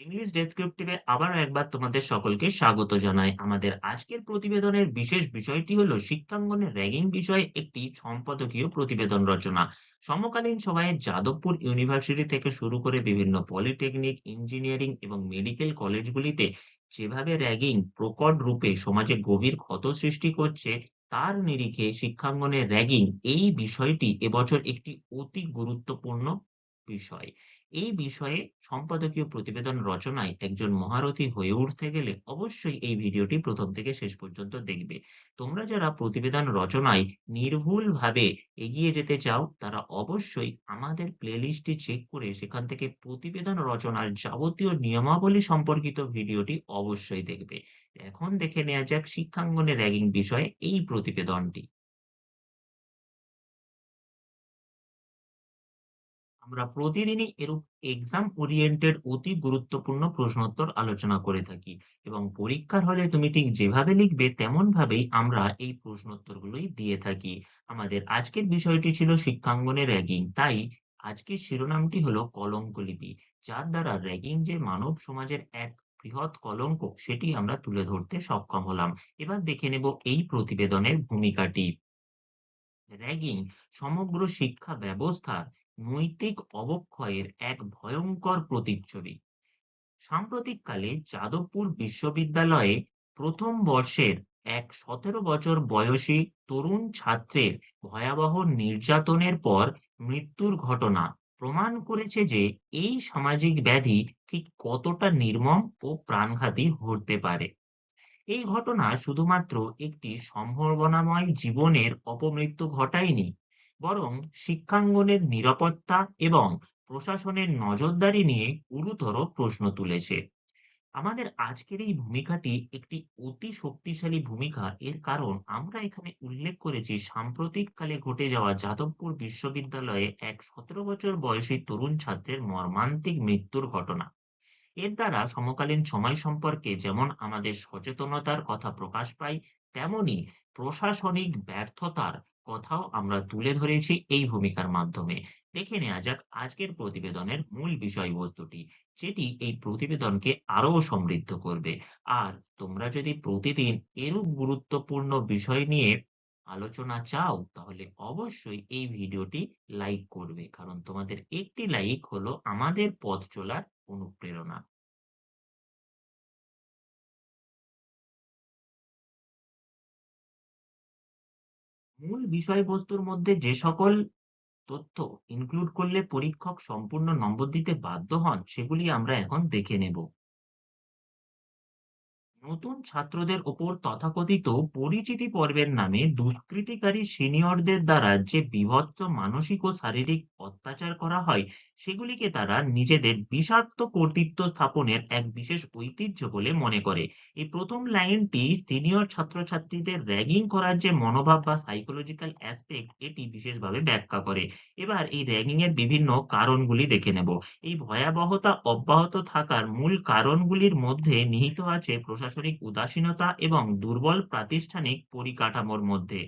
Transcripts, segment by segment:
English ডেসক্রিপটিভে আবারও একবার তোমাদের সকলকে স্বাগত জানাই। আমাদের আজকের প্রতিবেদনের বিশেষ বিষয়টি হলো শিক্ষাঙ্গনে র্যাগিং বিষয়ে একটি সম্পাদকীয় প্রতিবেদন রচনা। সমকালীন সময়ে যাদবপুর ইউনিভার্সিটি থেকে শুরু করে বিভিন্ন পলিটেকনিক, ইঞ্জিনিয়ারিং এবং মেডিকেল কলেজগুলিতে যেভাবে র্যাগিং প্রকট রূপে সমাজে গভীর ক্ষত সৃষ্টি করছে, তার নিরিখে শিক্ষাঙ্গনে র্যাগিং এই বিষয়টি এবছর একটি অতি গুরুত্বপূর্ণ বিষয়। এই বিষয়ে সম্পাদকীয় প্রতিবেদন রচনায় একজন মহারথী হয়ে উঠতে গেলে অবশ্যই এই ভিডিওটি প্রথম থেকে শেষ পর্যন্ত দেখবে। তোমরা যারা প্রতিবেদন রচনায় নির্ভুলভাবে এগিয়ে যেতে চাও, তারা অবশ্যই আমাদের প্লেলিস্টটি চেক করে সেখান থেকে প্রতিবেদন রচনার যাবতীয় নিয়মাবলী সম্পর্কিত ভিডিওটি অবশ্যই দেখবে। এখন দেখে নেওয়া যাক শিক্ষাঙ্গনে র্যাগিং বিষয়ে এই প্রতিবেদনটি। আমরা প্রতিদিনই এরূপ এক্সাম ওরিয়েন্টেড অতি গুরুত্বপূর্ণ প্রশ্নোত্তর আলোচনা করে থাকি এবং পরীক্ষার হলে তুমি ঠিক যেভাবে লিখবে তেমন ভাবেই আমরা এই প্রশ্নোত্তরগুলোই দিয়ে থাকি। আমাদের আজকের বিষয়টি ছিল শিক্ষাঙ্গনে র্যাগিং তাই আজকের শিরোনামটি হলো কলঙ্ক লিপি যার দ্বারা র্যাগিং যে মানব সমাজের এক বৃহৎ কলঙ্ক, সেটি আমরা তুলে ধরতে সক্ষম হলাম। এবার দেখে নেব এই প্রতিবেদনের ভূমিকাটি। র্যাগিং সমগ্র শিক্ষা ব্যবস্থার নৈতিক অবক্ষয়ের এক ভয়ঙ্কর প্রতিচ্ছবি। সাম্প্রতিককালে যাদবপুর বিশ্ববিদ্যালয়ে প্রথম বর্ষের এক সতেরো বছর বয়সী তরুণ ছাত্রের ভয়াবহ নির্যাতনের পর মৃত্যুর ঘটনা প্রমাণ করেছে যে এই সামাজিক ব্যাধি ঠিক কতটা নির্মম ও প্রাণঘাতী হতে পারে। এই ঘটনা শুধুমাত্র একটি সম্ভাবনাময় জীবনের অপমৃত্যু ঘটায়নি বরং শিক্ষাঙ্গনের নিরাপত্তা এবং প্রশাসনের নজরদারি নিয়ে গুরুতর প্রশ্ন তুলেছে। আমাদের আজকের এই ভূমিকাটি একটি অতি শক্তিশালী ভূমিকা। এর কারণ আমরা এখানে উল্লেখ করেছি, সাম্প্রতিককালে ঘটে যাওয়া যাদবপুর বিশ্ববিদ্যালয়ে এক সতেরো বছর বয়সী তরুণ ছাত্রের মর্মান্তিক মৃত্যুর ঘটনা। এর দ্বারা সমকালীন সময় সম্পর্কে যেমন আমাদের সচেতনতার কথা প্রকাশ পায়, তেমনি প্রশাসনিক ব্যর্থতার কথাও আমরা তুলে ধরেছি এই ভূমিকার মাধ্যমে। দেখে নেওয়া যাক আজকের প্রতিবেদনের মূল বিষয়বস্তুটি, যেটি এই প্রতিবেদনকে আরও সমৃদ্ধ করবে। আর তোমরা যদি প্রতিদিন এরূপ গুরুত্বপূর্ণ বিষয় নিয়ে আলোচনা চাও, তাহলে অবশ্যই এই ভিডিওটি লাইক করবে, কারণ তোমাদের একটি লাইক হলো আমাদের পথ চলার অনুপ্রেরণা। মূল বিষয়বস্তুর মধ্যে যে সকল তথ্য ইনক্লুড করলে পরীক্ষক সম্পূর্ণ নম্বর দিতে বাধ্য হন, সেগুলি আমরা এখন দেখে নেব। নতুন ছাত্রদের ওপর তথাকথিত পরিচিতি পর্বের নামে দুষ্কৃতিকারী সিনিয়রদের দ্বারা যে বীভৎস মানসিক ও শারীরিক অত্যাচার করা হয়, সেগুলিকে তারা নিজেদের বিষাক্ত কর্তৃত্ব স্থাপনের এক বিশেষ ঐতিহ্য বলে মনে করে। এই প্রথম লাইনটি সিনিয়র ছাত্রছাত্রীদের র্যাগিং করার যে মনোভাব বা সাইকোলজিক্যাল অ্যাসপেক্ট এটি বিশেষভাবে ব্যাখ্যা করে। এবার এই র্যাগিং এর বিভিন্ন কারণগুলি দেখে নেব। এই ভয়াবহতা অব্যাহত থাকার মূল কারণগুলির মধ্যে নিহিত আছে প্রশাসনিক উদাসীনতা এবং দুর্বল প্রাতিষ্ঠানিক পরিকাঠামোর মধ্যে।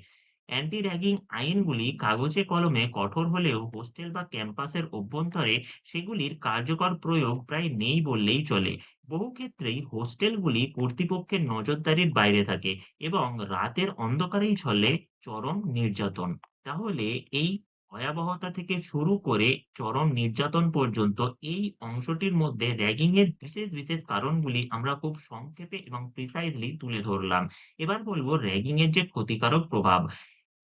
অ্যান্টি র্যাগিং আইনগুলি কাগজে কলমে কঠোর হলেও হোস্টেল বা ক্যাম্পাসের অভ্যন্তরে সেগুলির কার্যকর প্রয়োগ প্রায় নেই বললেই চলে। বহু ক্ষেত্রেই হোস্টেলগুলি কর্তৃপক্ষের নজরদারির বাইরে থাকে এবং রাতের অন্ধকারেই চলে চরম নির্যাতন। তাহলে এই ভয়াবহতা থেকে শুরু করে চরম নির্যাতন পর্যন্ত এই অংশটির মধ্যে র্যাগিং এর বিশেষ বিশেষ কারণগুলি আমরা খুব সংক্ষেপে এবং প্রিসাইজলি তুলে ধরলাম। এবার বলব র্যাগিং এর যে ক্ষতিকারক প্রভাব।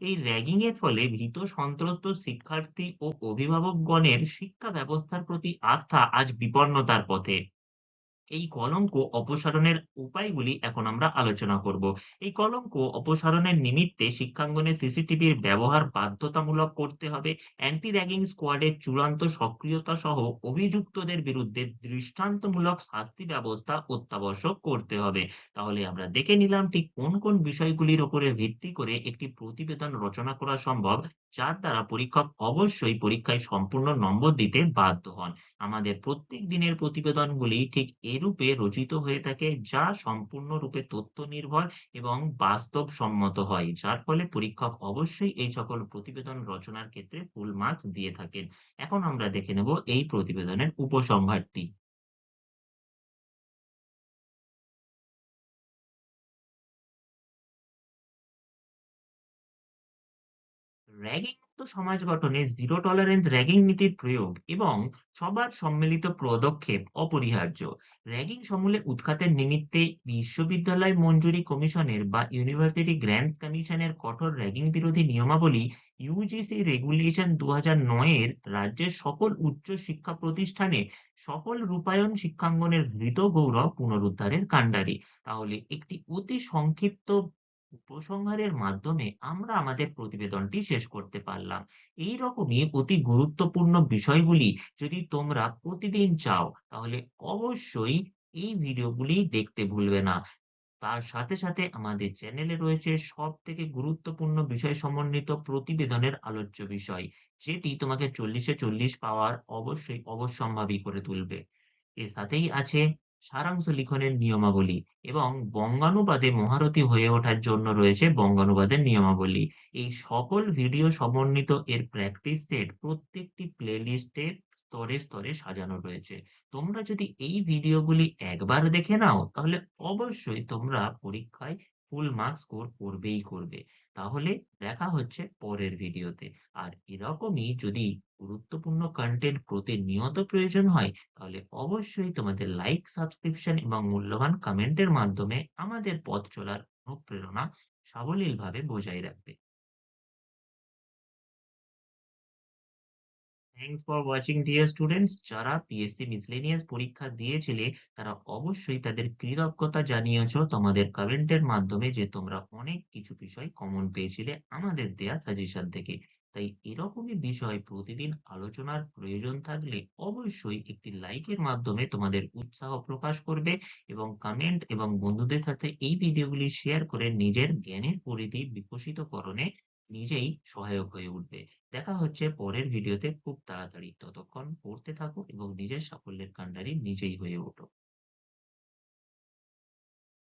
এই র্যাগিং এর ফলে ভীত সন্ত্রস্ত শিক্ষার্থী ও অভিভাবকগণের শিক্ষা ব্যবস্থার প্রতি আস্থা আজ বিপন্নতার পথে। এই কলঙ্ক অপসারণের উপায়গুলি এখন আমরা আলোচনা করব। এই কলঙ্ক অপসারণের নিমিত্তে শিক্ষাঙ্গনে সিসিটিভির ব্যবহার বাধ্যতামূলক করতে হবে। অ্যান্টি র্যাগিং স্কোয়াডের চূড়ান্ত সক্রিয়তা সহ অভিযুক্তদের বিরুদ্ধে দৃষ্টান্তমূলক শাস্তি ব্যবস্থা অত্যাবশ্যক করতে হবে। তাহলে আমরা দেখে নিলাম ঠিক কোন কোন বিষয়গুলির উপরে ভিত্তি করে একটি প্রতিবেদন রচনা করা সম্ভব। যার দ্বারা পরীক্ষক অবশ্যই পরীক্ষায় সম্পূর্ণ নম্বর দিতে বাধ্য হন। আমাদের প্রত্যেক দিনের প্রতিবেদনগুলি ঠিক এরূপে রচিত হয়ে থাকে, যা সম্পূর্ণরূপে তথ্য নির্ভর এবং বাস্তব সম্মত হয়, যার ফলে পরীক্ষক অবশ্যই এই সকল প্রতিবেদন রচনার ক্ষেত্রে ফুল মার্কস দিয়ে থাকেন। এখন আমরা দেখে নেব এই প্রতিবেদনের উপসংহারটি। র্যাগিং মুক্ত সমাজ গঠনে জিরো টলারেন্স র্যাগিং নীতির প্রয়োগ এবং সবার সম্মিলিত পদক্ষেপ অপরিহার্য। র্যাগিং সমূলে উৎখাতের নিমিত্তে বিশ্ববিদ্যালয় মঞ্জুরি কমিশনের বা ইউনিভার্সিটি গ্র্যান্ট কমিশনের কঠোর র্যাগিং বিরোধী নিয়মাবলী ইউজিসি রেগুলেশন দু নয়ের রাজ্যের সকল উচ্চ শিক্ষা প্রতিষ্ঠানে সফল রূপায়ণ শিক্ষাঙ্গনের হৃত গৌরব পুনরুদ্ধারের কাণ্ডারি। তাহলে একটি অতি সংক্ষিপ্ত উপসংহারের মাধ্যমে আমরা আমাদের প্রতিবেদনটি শেষ করতে পারলাম। এই রকমই অতি গুরুত্বপূর্ণ বিষয়গুলি যদি তোমরা প্রতিদিন চাও তাহলে অবশ্যই এই ভিডিওগুলি দেখতে ভুলবে না। তার সাথে, সাথে আমাদের চ্যানেলে রয়েছে সবথেকে গুরুত্বপূর্ণ বিষয় সমন্বিত প্রতিবেদনের আলোচ্য বিষয়, যেটি তোমাকে চল্লিশে চল্লিশ পাওয়ার অবশ্যই অবশ্যম্ভাবী করে তুলবে। এর সাথেই আছে সারাংশ লিখনের নিয়মাবলী এবং বঙ্গানুবাদে মহারথী হয়ে ওঠার জন্য রয়েছে বঙ্গানুবাদের নিয়মাবলী। এই সকল ভিডিও সমন্বিত এর প্র্যাকটিস সেট প্রত্যেকটি প্লেলিস্টে স্তরে, স্তরে সাজানো রয়েছে। তোমরা যদি এই ভিডিওগুলি একবার দেখে নাও তাহলে অবশ্যই তোমরা পরীক্ষায় ফুল মার্কস স্কোর করবেই করবে। তাহলে দেখা হচ্ছে পরের ভিডিওতে। আর এরকমই যদি গুরুত্বপূর্ণ কন্টেন্ট প্রতিনিয়ত প্রয়োজন হয় তাহলে অবশ্যই তোমাদের লাইক, সাবস্ক্রিপশন এবং মূল্যবান কমেন্টের মাধ্যমে আমাদের পথ চলার অনুপ্রেরণা সাবলীলভাবে বজায় রাখবে। Thanks for watching dear students যারা পিএসসি মিসলেনিয়াস পরীক্ষা দিয়েছিলে, তারা অবশ্যই তাদের কৃতজ্ঞতা জানিয়েছো। তোমাদের কমেন্টের মাধ্যমে যে তোমরা অনেক কিছু বিষয় কমন পেয়েছিলে আমাদের দেয়া সাজেশন থেকে। তাই এরকমই বিষয় প্রতিদিন আলোচনার প্রয়োজন থাকলে অবশ্যই একটি লাইকের মাধ্যমে তোমাদের উৎসাহ প্রকাশ করবে এবং কমেন্ট এবং বন্ধুদের সাথে এই ভিডিওগুলি শেয়ার করে নিজের জ্ঞানের পরিধি বিকশিতকরণে নিজেই সহায়ক হয়ে উঠবে দেখা হচ্ছে পরের ভিডিওতে খুব তাড়াতাড়ি। ততক্ষণ পড়তে থাকো এবং নিজের সাফল্যের কান্ডারি নিজেই হয়ে ওঠো।